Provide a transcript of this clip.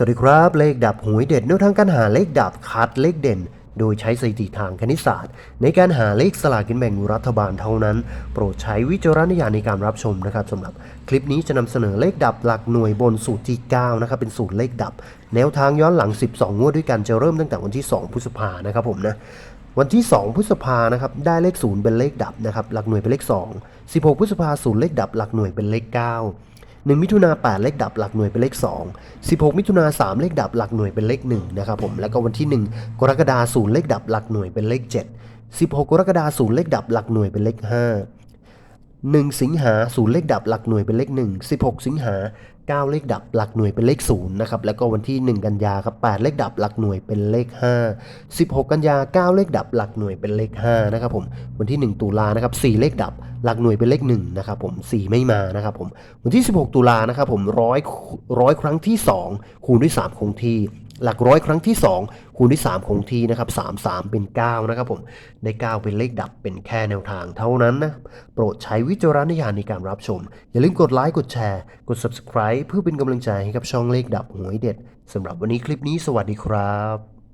สวัสดีครับ เลขดับหวยเด็ดแนวทางการหาเลขดับคัดเลขเด่น โดยใช้สถิติทางคณิตศาสตร์ ในการหาเลขสลากกินแบ่งรัฐบาลเท่านั้น โปรดใช้วิจารณญาณในการรับชมนะครับสำหรับคลิปนี้จะนำเสนอเลขดับหลักหน่วยบนสูตรที่9นะครับเป็นสูตรเลขดับ แนวทางย้อนหลัง 12 งวดด้วยกันจะเริ่มตั้งแต่วันที่ 2 พฤษภานะครับผมนะวันที่ 2 พฤษภานะครับได้เลข 0 เป็นเลขดับนะครับหลักหน่วยเป็นเลข 2 16 พฤษภาศูนย์เลขดับหลักหน่วยเป็นเลข 9 1 มิถุนา 8 เลขดับหลักหน่วยเป็นเลข 2 16 มิถุนา 3 เลขดับหลักหน่วยเป็นเลข1นะครับผมแล้วก็วันที่ 1 กรกฎาคมเลขดับหลักหน่วยเป็นเลข 7 16 กรกฎาคมเลขดับหลักหน่วยเป็นเลข 5 1 สิงหาศูนย์เลขดับหลักหน่วยเป็นเลข 1 16 สิงหา 9 เลขดับหลักหน่วยเป็นเลข0นะครับแล้วก็วันที่ 1 กันยาครับ8เลขดับหลักหน่วยเป็นเลข 5 16 กันยา 9 เลขดับหลักหน่วยเป็นเลข5นะครับผมวันที่ 1 ตุลานะครับ4เลขดับหลักหน่วยเป็นเลข1นะครับผม4ไม่มานะครับผมวันที่ 16 ตุลานะครับผมร้อยร้อยครั้งที่ 2 คูณด้วย 3 คงที่ หลักร้อยครั้งที่ 2 คูณด้วย3คงที่นะครับ3 3 เป็น 9 นะครับผมได้ 9 เป็นเลขดับเป็นแค่แนวทางเท่านั้นนะ โปรดใช้วิจารณญาณในการรับชม อย่าลืมกดไลค์กดแชร์ กด Subscribe เพื่อเป็นกำลังใจให้กับช่องเลขดับหวยเด็ดสำหรับวันนี้คลิปนี้สวัสดีครับ